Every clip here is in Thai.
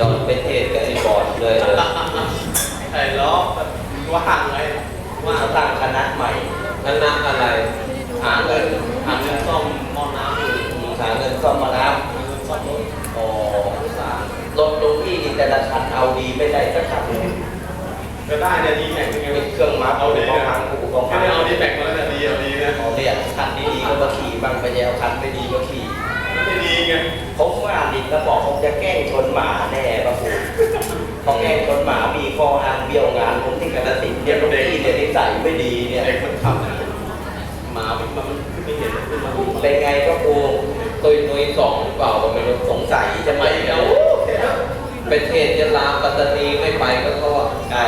ดอนเป็นเทศกับไอ้บอดเลยเลยไอ้ล้อว่างไงว่างเขาตั้งคณะใหม่คณะอะไรหาเงินหาเงินซ่อมหม้อน้ำอยู่หาเงินซ่อมมาแล้วหาเงินซ่อมรถอ๋อรถลุงพี่นี่แต่ละคันเอาดีไม่ได้สักคันเลยก็ได้เนี่ยดีแม็กเป็นไงมีเครื่องมาเอาดีกองนะพังกูกองไม่พังได้เอาดีแม็กมาแล้วแต่ดีเอาดีนะเขาเรียกคันดีๆก็มาขี่บางไปแยวคันไม่ดีก็ขี่มันไม่ดีไงผมว่าดินแล้วบอกผมจะแกล้งชนหมาแน่ปะผมพอ แกล้งชนหมามีข้ออ้างเบี้ยวงานผมที่กระสินธุ์เนี่ยลุงพี่เนี่ยนิสัยไม่ดีเนี่ย เด็กมันขับนะหมามันมันขึ้นไปเห็นขึ้นมาเป็นไงก็กูตุยนุยสองหรือเปล่าก็ไม่รู้สงสัยจะไปไปแล้แล้ววเป็นเทศยะลาปัตตานีไม่ไปก็เขาว่าใช่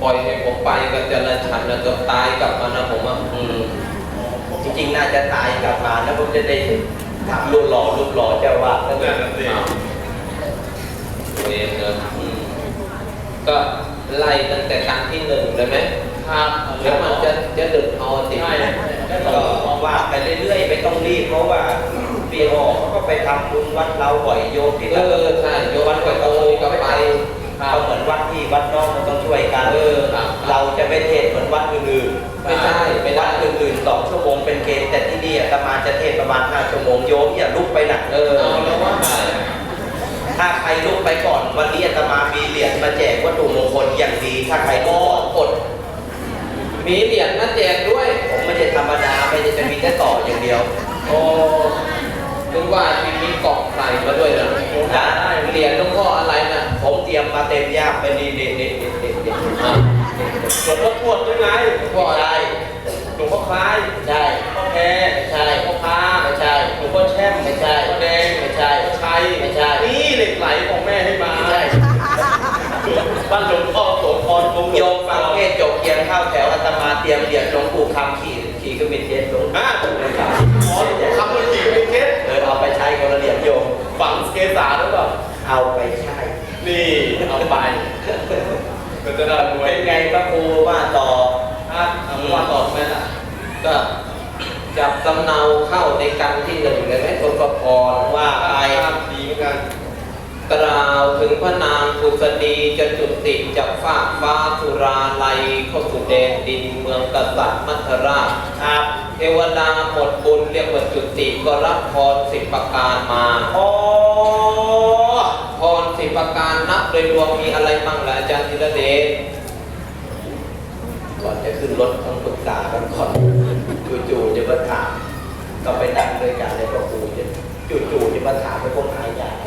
ปล่อยให้ผมไปก็จะละชันแล้วก็ตายกลับมานะผมอะอืมจริงๆน่าจะตายกลับมาแล้วผมจะได้ทำรูปหล่อรูปหล่อเจ้าว่าแล้วนั่นน่ะสิอ้าวเวรเนอะอืม ก็ไล่ตั้งแต่ครั้งที่หนึ่งเลยไหมครับเดี๋ยวมันจะจะดึกเอาติใช่ได้ก็ต่อว่าไปเรื่อยๆไม่ต้องรีบเพราะว่าปีหอเขาก็ไปทำบุญวัดเราบ่อยโยมที่เอเราอใช่โยมไปโตก็ไปก็เหมือนวัดที่วัดน้องมันต้องช่วยกันเออครับเราจะไม่เทศเหมือนวัดอื่นๆไม่ได้ไม่ได้วัดอื่นๆสองชั่วโมงเป็นเกณฑ์แต่ที่นี่อาตมาจะเทศประมาณห้าชั่วโมงโยมอย่าลุกไปหนักเออเอาแล้วว่าใช่ถ้าใครลุกไปก่อนวันนี้อาตมามีเหรียญ มาแจกวัตถุมงคลอย่างดีถ้าใครกก่อดมีเหรียญมาแจกด้วย ผมไม่ใช่ธรรมดาไม่ใช่จะมีแค่ต่ออย่างเดียว โอ้ถึงว่าที่มีกล่องใส่มาด้วยนะได้เหรียญหลวงพ่ออะไรนะผมเตรียมมาเต็มย่ามไปนี่เด็ดเด็ดเด็ดเด็ดเด็ดอะหลวงพ่อทวดด้วยไงหลวงพ่ออะไรหลวงพ่อคล้ายใช่พ่อแพรไม่ใช่หลวงพ่อพาไม่ใช่หลวงพ่อแช่มไม่ใช่หลวงพ่อแดงไม่ใช่หลวงพ่อชัยไม่ใช่นี่เหล็กไหลของแม่ให้มาไม่ใช่ บ้านหลวงพ่อโสธรกรมหลโยวงมฟังเทศจบเกียนเข้าแถวอาตมาเตรียมเหรียญหลวงปู่คำขี่ขี่ก็มีเจ็ดหลวงอะปู่คอ๋อหลวงพ่อคำมันจีบเป็นเคสำเออเอาไปใช้คนละเหรียญโยมฝังเกษาหรือเปล่าเอาไปใช้นี่เอาไปก็จะได้รวยเป็นไงพระครูว่าต่ออะเอาว่าต่อไหมล่ะก็จับสำเนาเข้าในกันที่หนึ่งเลยไหมทศพรว่าไปดีเหมือน กันกล่าวถึงพระนางกุศดีจะจุติจากฟากฟ้าสุราลัยเข้าสู่แดนดินเมืองกษัตริย์มัทราชครับ เทวดาหมดบุญเรียกว่าจุติก็รับพรสิบประการมาอ๋อพรสิบประการนับโดยรวมมีอะไรบ้างล่ะอาจารย์ธีรเดชก่อนจะขึ้นรถต้องปรึกษากันก่อนจู่ๆจะมาถามก็ไปนั่งด้วยกันเลยพระครูจะจู่ๆจะมาถามไปพวกนายใหญ่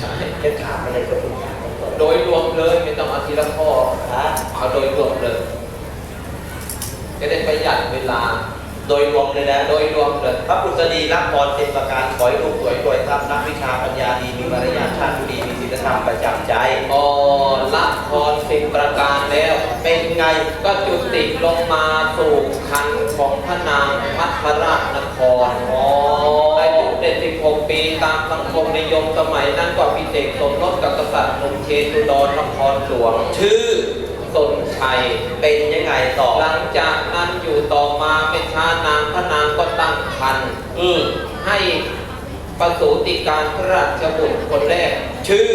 ใช่จะถามอะไรก็ปรึกษากันก่อนโดยรวมเลยไม่ต้องเอาทีละข้อฮะเอาโดยรวมเลยจะได้ประหยัดเวลาโดยรวมเลยนะโดยรวมเลยพระพุทธดีรับพรสิบประการขอให้ลูกสวยรวยทรัพย์นักวิชาปัญญาดีมีมารยาทชาติดีมีศีลธรรมประจำใจอ๋อรับพรสิบประการแล้ว เป็นไงก็จุติลงมาสู่คันของพระนางมัทราชนครอ๋ออายุเด็ด 16 ปีตามสังคมนิยมสมัยนั้นก็พิเศษสมรสกับกษัตริย์หนุ่มเชตุดรนครหลวง ชื่อสนชัยเป็นยังไงต่อ หลังจากนั้นอยู่ต่อมาไม่ช้านางพระนางก็ตั้งครรภ์อืให้ประสูติการพระราชบุตรคนแรก ชื่อ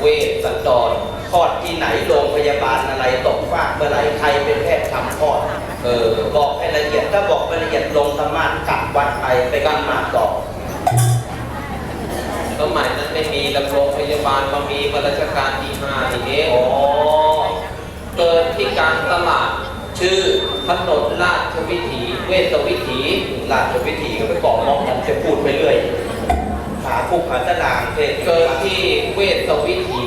เวสสันดรคลอดที่ไหนโรงพยาบาลอะไรตกฟากเมื่อไรใครเป็นแพทย์ทำคลอดเออบอกให้ละเอียดถ้าบอกไม่ละเอียดลงธรรมะกลับวัดไปไปกันมาต่อ สมัยนั้นไม่มีโรงพยาบาลมามีมาราชการที่ห้านี่เองอ๋อเกิดที่การตลาดชื่อถนนราชวิถี เวสวิถีราชวิถีก็ไปบอกมองกันจะพูดไปเรื่อยขาคุกขาตารางเทศเกิดที่เวสวิถี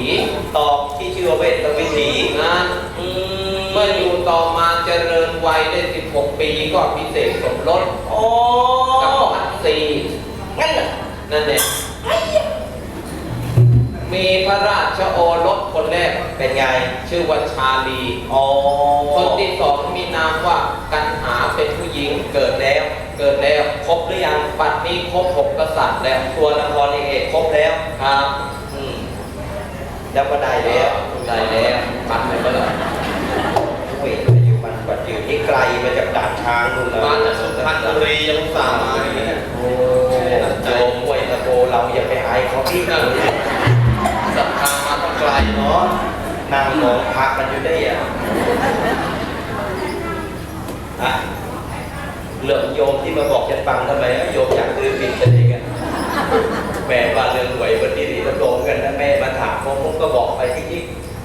ตอบที่ชื่อว่าเวทวิถีงานอืมเมื่ออยู่ต่อมาเจริญวัยได้ 16 ปีก็พิเศษสมรสอ๋อกับพัดซีงั้นน่ะนั่นเอง มีพระราชโอรสคนแรกเป็นไง ชื่อว่าชาลีอ๋อคนที่สองมีนามว่ากันหาเป็นผู้หญิงเกิดแล้ว เกิดแล้วครบหรือยังปัดนี้ครบหกกษัตริย์แล้วตัวนครเอกครบแล้วครับอืมแล้วก็ได้แล้วได้แล้วปัดไปก็แล้วเวทอายุมันกว่าอยู่ที่ไกลมาจากด่านช้างนู่นนะบ้านจากสุพรรณบุรียังอุตสาห์มาอย่างนี้เนี่ยโอ้โยมห้วยตะโกเราอย่าไปอายเขาที่นั่นไกล เนาะนางมองพักกันอยู่ได้อะอะเรื่องโยมที่มาบอกจะฟังทำไมอะโยมอยากซื้อปิดกันเองอะแม่ว่าเรื่องหวยวันที่นี่ต้องโดนกันนะแม่มาถามผมผมก็บอกไปที่ที่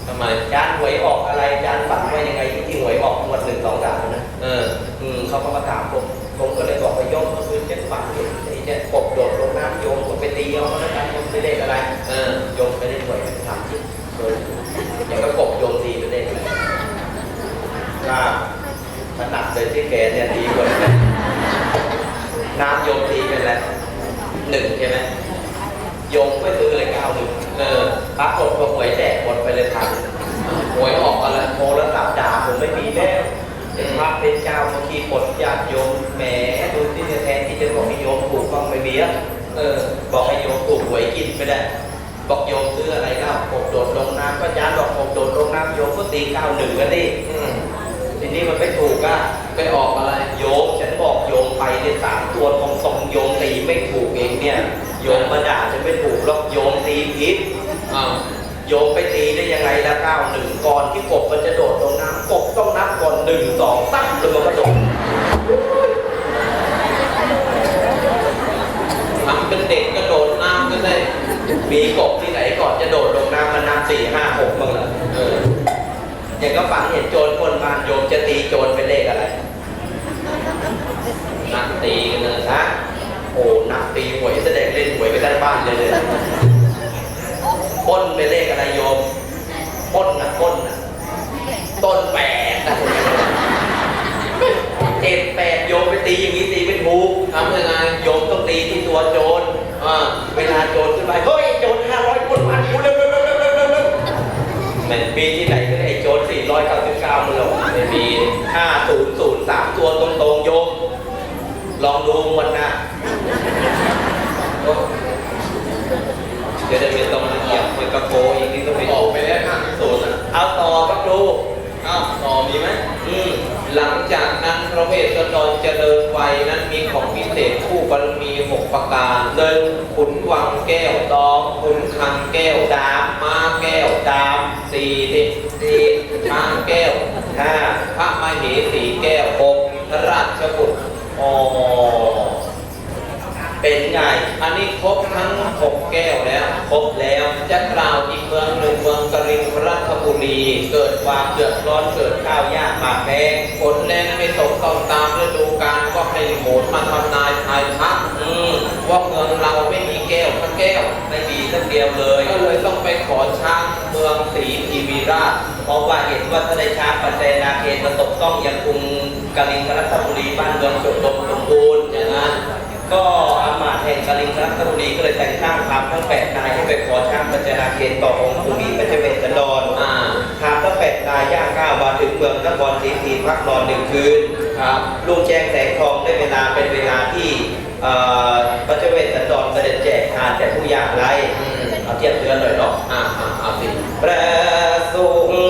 ทำไมจานหวยออกอะไรจานฝันว่ายังไงที่ที่หวยออกงวดหนึ่งสองสามนะเอออืมเขาก็มาถามผมผมก็เลยบอกไปโยมเมื่อคืนเจ็ดฝันเห็นไอ้เนี่ยกบโดดลงน้ำโยมผมไปตีเอาแล้วกันโยมไม่ได้อะไรเออโยมไม่ได้หวย อย่างก็กบโยมตีไปได้อะไรก็ถนัดเลยที่แกเนี่ยดีกว่าน้ำโยมตีเป็นอะไรหนึ่งใช่ไหมโยมไม่ซื้อเลยเก้าหนึ่งเออปรากฏว่าหวยแตกหมดไปเลยพันหวยออกอะไรโทรศัพท์ด่าผมไม่มีแล้วเป็นพระเป็นเจ้าเมื่อกี้ปดญาติโยมแหมดูที่แทนที่จะบอกให้โยมถูกต้องไม่มีอะเออ บอกให้โยมถูกหวยกินไม่ได้ บอกโยมซื้ออะไรเล่าผมโดดลงน้ำก็ยานบอกผมโดดลงน้ำโยมก็ตีเก้าหนึ่งกันดิอืมทีนี้มันไม่ถูกอะไปออกอะไรโยมฉันบอกโยมไปในยสามตัวตรงตรงๆโยมตีไม่ถูกเองเนี่ย โยมมาด่าฉันไม่ถูกหรอกโยมตีผิดอ้าวโยมไปตีได้ยังไงละเก้าหนึ่งก่อนที่กบมันจะโดดลงน้ำกบต้องนับก่อนหนึ่งสองตั้งแล้วมันก็โดดทำเป็นเด็กกระโดดน้ำกันได้ มีกบที่ไหนก่อนจะโดดลงน้ำมันนับสี่ห้าหกบ้างล่ะเอออย่างก็ฝันเห็นโจรคนบ้านโยมจะตีโจรเป็นเลขอะไร นักตีกันเลยฮะโอ้นับตีหวยแสดงเล่นหวยไปได้บ้านเลยเลยป้นเป็นเลขอะไรโยมป้นนะป้นนะต้นแปดนะเจ็ดแปดโยมไปตีอย่างนี้ กระโปอีกนิดต้องไปออกไปแล้วห้าศูนย์อะเอาต่อครับดูอ้าวต่อมีไหมอืมหลังจากนั้นพระเวสสันดรเจริญวัยนั้นมีของพิเศษคู่บารมีหกประการเดินขุนวังแก้วตองขุนคังแก้ว จะกล่าวอีกเมืองหนึ่งเมืองกริงรัชบุรี เกิดความเดือดร้อนเกิดข้าวยากหมากแพงฝนแรงไม่ตกต้องตามฤดูกาลก็ให้โหนมาทำนายทายทักว่าเมืองเราไม่มีแก้วพระแก้วไม่มีสักเดียวเลย ก็เลยต้องไปขอช้างเมืองศรีทีวีราชเพราะว่าเห็นว่าถ้าได้ช้างปัจเจนาเคนมาตกต้องอยังกรุงกาลิงรัตบุรีบ้านเมืองสมบูรณ์สมบูรณ์อย่างนั้น ก็อามาตย์แห่งกาลิงรัตบุรีก็เลยแต่งตั้งพราหมณ์ทั้งแปดนายให้ไปขอช้างปัจเจนาเคนต่อองค์ภูมิพระเจเวศสันดรอ่า พราหมณ์ทั้งแปดนายย่างก้าวมาถึงเมืองนครศรีทีพักนอนหนึ่งคืน ครับ ลุงแจ้งแสงทองได้เวลาเป็นเวลาที่เอ่อพระเจเวศสันดรเสด็จแจกทานแก่ผู้ยากไร้อืม เอาเทียบเดือนหน่อยเนาะอ่าอ่าเอาสิ ประสุริ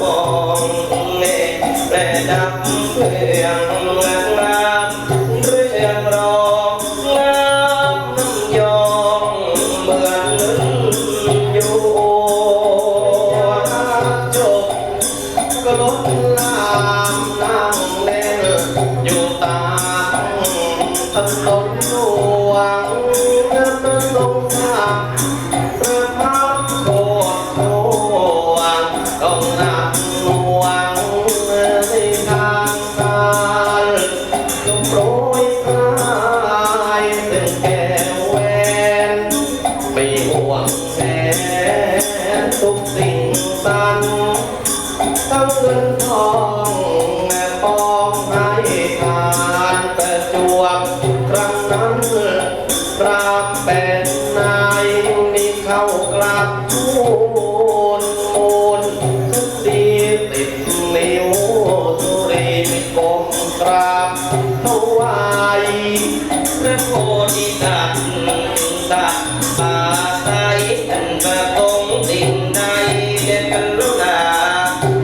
ของแม่แปรดับเพียองงา แก้วไม่ห่วงแสนทุกสิงสันทั้งเงินทอง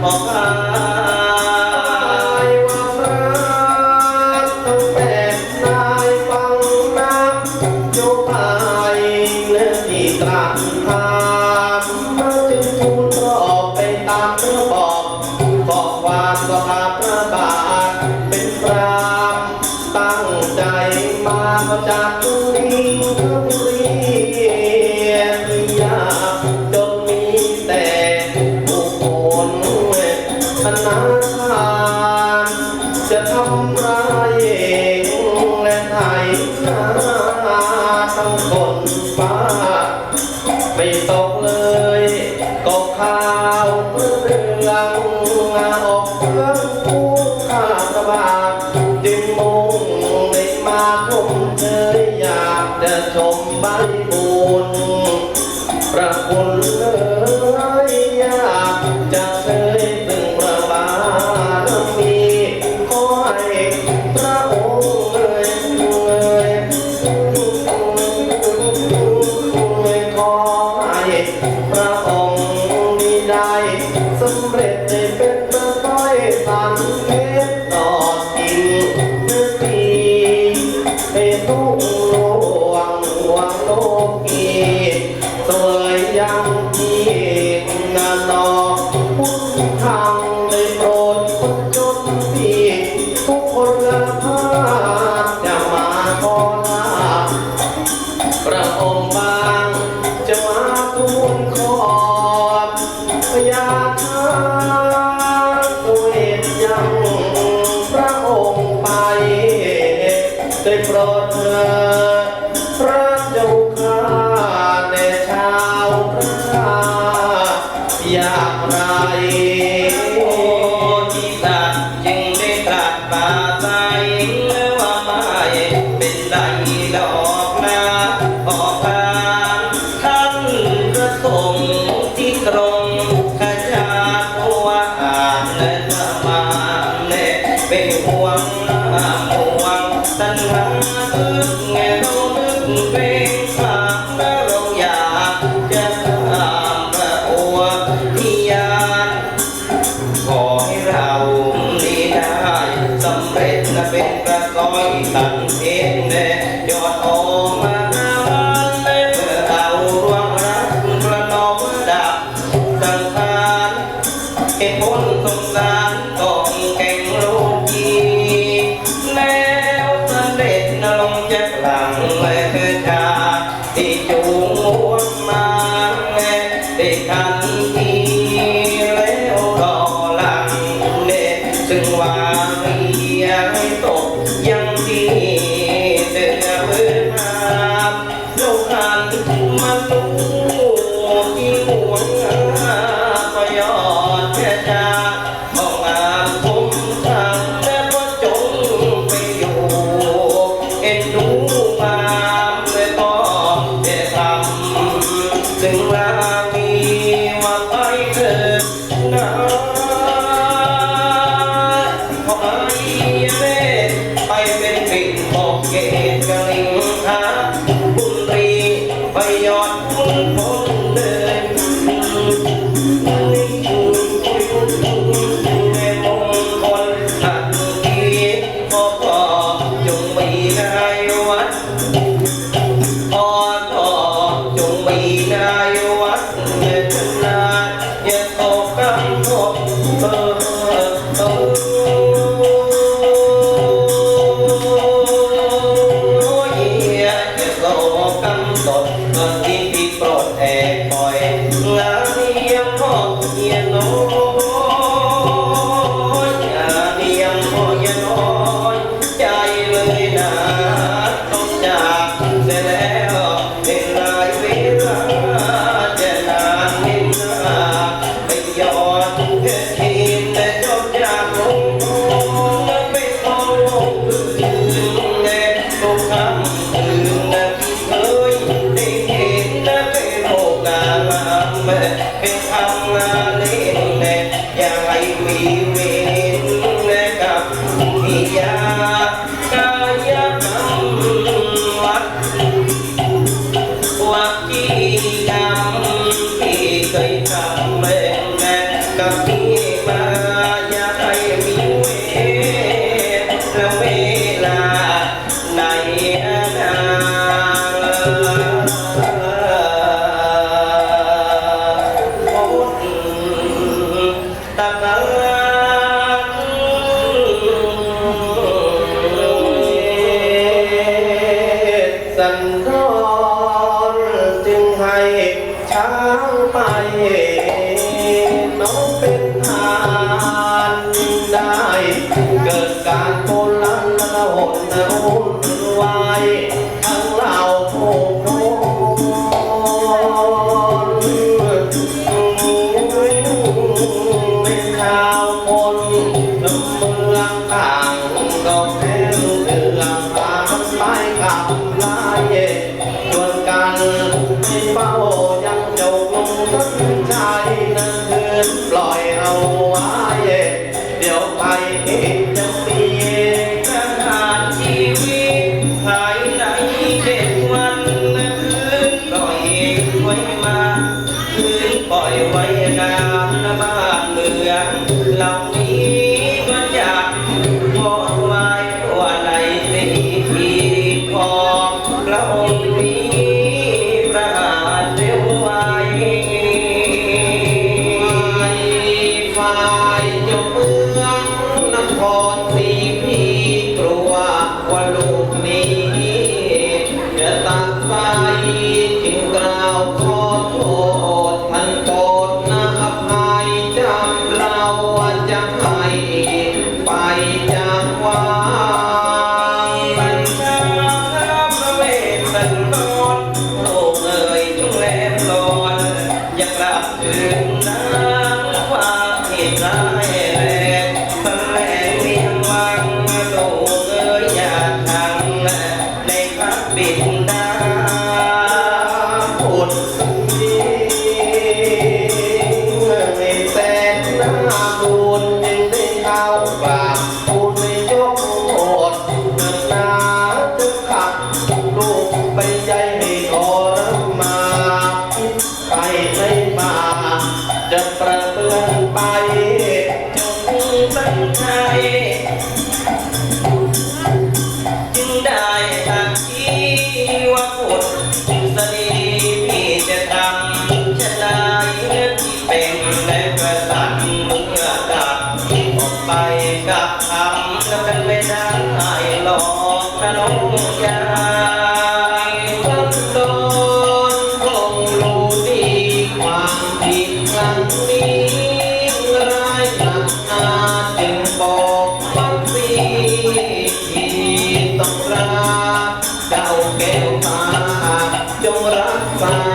บอกว่า คนฟ้า Thank you. เร side.